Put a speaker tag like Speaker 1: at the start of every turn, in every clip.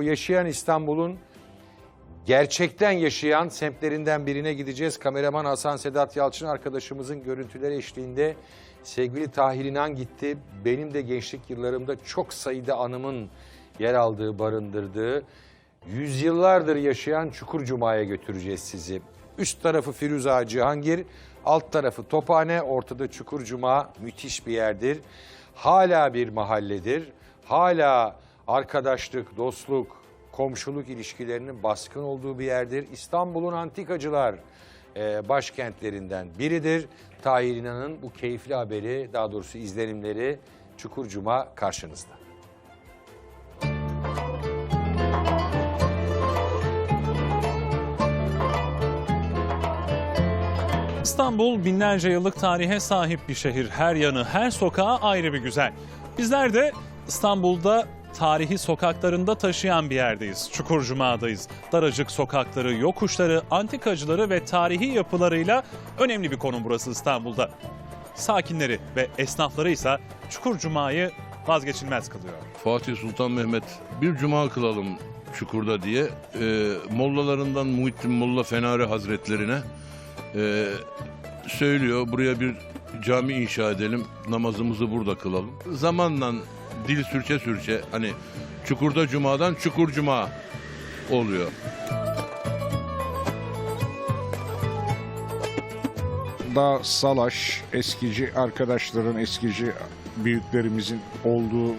Speaker 1: o yaşayan İstanbul'un gerçekten yaşayan semtlerinden birine gideceğiz. Kameraman Hasan Sedat Yalçın arkadaşımızın görüntüleri eşliğinde sevgili Tahir İnan gitti. Benim de gençlik yıllarımda çok sayıda anımın yer aldığı, barındırdığı, yüzyıllardır yaşayan Çukurcuma'ya götüreceğiz sizi. Üst tarafı Firuze Ağa Cihangir, alt tarafı Tophane, ortada Çukurcuma müthiş bir yerdir. Hala bir mahalledir. Hala arkadaşlık, dostluk, komşuluk ilişkilerinin baskın olduğu bir yerdir. İstanbul'un antikacılar e, başkentlerinden biridir. Tahir İnan'ın bu keyifli haberi, daha doğrusu izlenimleri Çukurcuma karşınızda.
Speaker 2: İstanbul binlerce yıllık tarihe sahip bir şehir. Her yanı, her sokağı ayrı bir güzel. Bizler de İstanbul'da tarihi sokaklarında taşıyan bir yerdeyiz. Çukurcuma'dayız. Daracık sokakları, yokuşları, antikacıları ve tarihi yapılarıyla önemli bir konum burası İstanbul'da. Sakinleri ve esnafları ise Çukurcuma'yı vazgeçilmez kılıyor.
Speaker 3: Fatih Sultan Mehmet bir cuma kılalım Çukur'da diye e, mollalarından Muhittin Molla Fenari Hazretlerine e, söylüyor. Buraya bir cami inşa edelim, namazımızı burada kılalım. Zamanla dil sürçe sürçe hani Çukur'da cumadan Çukur Cuma oluyor.
Speaker 4: daha salaş, eskici arkadaşların, eskici büyüklerimizin olduğu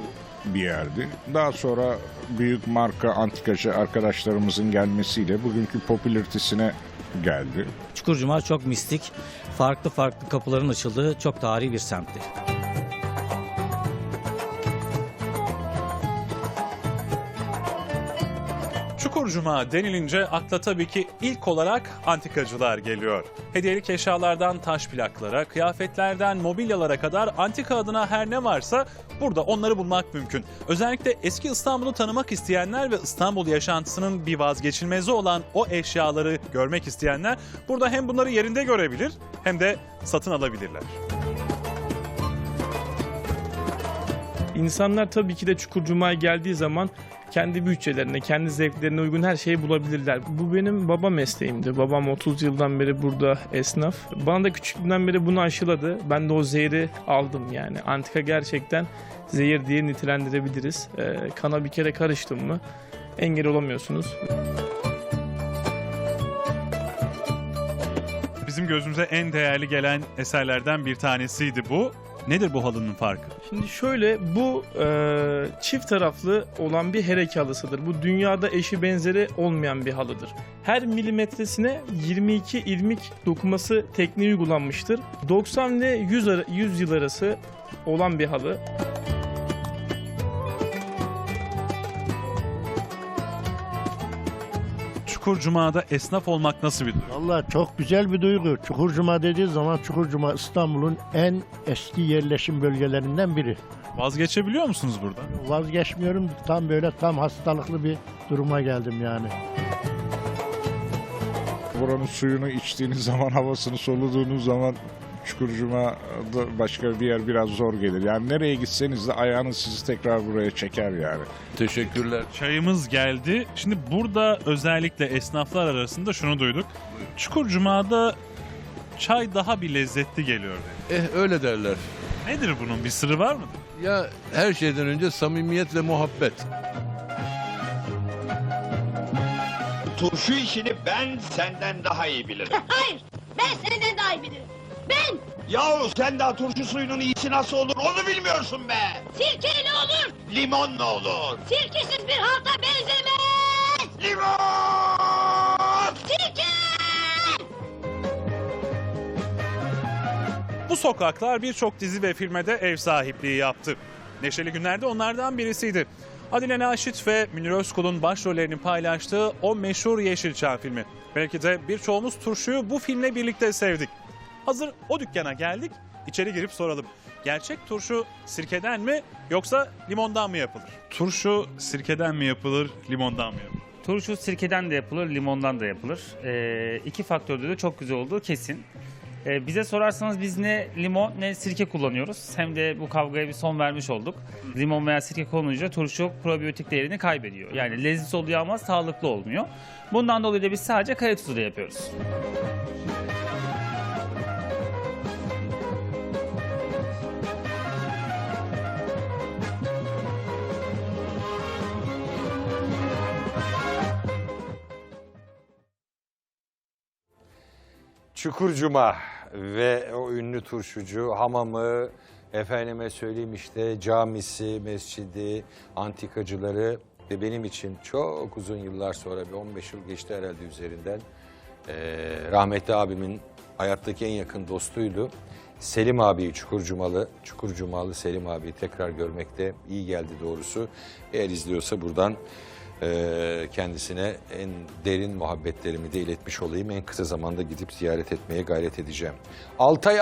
Speaker 4: bir yerdi. Daha sonra büyük marka antikacı arkadaşlarımızın gelmesiyle bugünkü popülaritesine geldi.
Speaker 5: Çukurcuma çok mistik, farklı farklı kapıların açıldığı çok tarihi bir semtti.
Speaker 2: Çukurcuma denilince akla tabii ki ilk olarak antikacılar geliyor. Hediyelik eşyalardan taş plaklara, kıyafetlerden mobilyalara kadar antika adına her ne varsa burada onları bulmak mümkün. Özellikle eski İstanbul'u tanımak isteyenler ve İstanbul yaşantısının bir vazgeçilmezi olan o eşyaları görmek isteyenler burada hem bunları yerinde görebilir hem de satın alabilirler.
Speaker 6: İnsanlar tabii ki de Çukurcuma'ya geldiği zaman kendi bütçelerine, kendi zevklerine uygun her şeyi bulabilirler. Bu benim baba mesleğimdi. Babam 30 yıldan beri burada esnaf. Bana da küçüklüğümden beri bunu aşıladı. Ben de o zehri aldım yani. Antika gerçekten zehir diye nitelendirebiliriz. Ee, kana bir kere karıştım mı engel olamıyorsunuz.
Speaker 2: Bizim gözümüze en değerli gelen eserlerden bir tanesiydi bu. Nedir bu halının farkı?
Speaker 6: Şimdi şöyle bu e, çift taraflı olan bir herek halısıdır. Bu dünyada eşi benzeri olmayan bir halıdır. Her milimetresine 22 ilmik dokuması tekniği uygulanmıştır. 90 ile 100, ara- 100 yıl arası olan bir halı.
Speaker 2: Çukurcuma'da esnaf olmak nasıl bir duygu?
Speaker 7: Vallahi çok güzel bir duygu. Çukurcuma dediği zaman Çukurcuma İstanbul'un en eski yerleşim bölgelerinden biri.
Speaker 2: Vazgeçebiliyor musunuz burada?
Speaker 7: Vazgeçmiyorum. Tam böyle tam hastalıklı bir duruma geldim yani.
Speaker 4: Buranın suyunu içtiğiniz zaman, havasını soluduğunuz zaman Çukurcuma'da başka bir yer biraz zor gelir. Yani nereye gitseniz de ayağınız sizi tekrar buraya çeker yani.
Speaker 3: Teşekkürler.
Speaker 2: Çayımız geldi. Şimdi burada özellikle esnaflar arasında şunu duyduk. Çukurcuma'da çay daha bir lezzetli geliyor. dedi.
Speaker 3: Eh öyle derler.
Speaker 2: Nedir bunun bir sırrı var mıdır?
Speaker 3: Ya her şeyden önce samimiyet ve muhabbet.
Speaker 8: Turşu işini ben senden daha iyi bilirim.
Speaker 9: Hayır, ben senden daha iyi bilirim. Ben
Speaker 8: Yahu sen daha turşu suyunun iyisi nasıl olur onu bilmiyorsun be.
Speaker 9: sirkeyle olur,
Speaker 8: Limonla olur.
Speaker 9: sirkesiz bir halta benzemez.
Speaker 8: Limon!
Speaker 9: Sirke!
Speaker 2: Bu sokaklar birçok dizi ve filme de ev sahipliği yaptı. Neşeli Günler'de onlardan birisiydi. Adile Naşit ve Münir Özkul'un başrollerini paylaştığı o meşhur Yeşilçam filmi. Belki de birçoğumuz turşuyu bu filmle birlikte sevdik. Hazır o dükkana geldik, içeri girip soralım. Gerçek turşu sirkeden mi yoksa limondan mı yapılır? Turşu sirkeden mi yapılır, limondan mı yapılır?
Speaker 10: Turşu sirkeden de yapılır, limondan da yapılır. Ee, iki faktörde de çok güzel olduğu kesin. Ee, bize sorarsanız biz ne limon ne sirke kullanıyoruz. Hem de bu kavgaya bir son vermiş olduk. Limon veya sirke kullanınca turşu probiyotik değerini kaybediyor. Yani leziz oluyor ama sağlıklı olmuyor. Bundan dolayı da biz sadece kaya tuzuyla yapıyoruz.
Speaker 1: Çukurcuma ve o ünlü turşucu hamamı, efendime söyleyeyim işte camisi, mescidi, antikacıları ve benim için çok uzun yıllar sonra bir 15 yıl geçti herhalde üzerinden eee, rahmetli abimin hayattaki en yakın dostuydu. Selim abiyi Çukurcumalı, Çukurcumalı Selim abiyi tekrar görmekte iyi geldi doğrusu. Eğer izliyorsa buradan eee, kendisine en derin muhabbetlerimi de iletmiş olayım. En kısa zamanda gidip ziyaret etmeye gayret edeceğim. Altay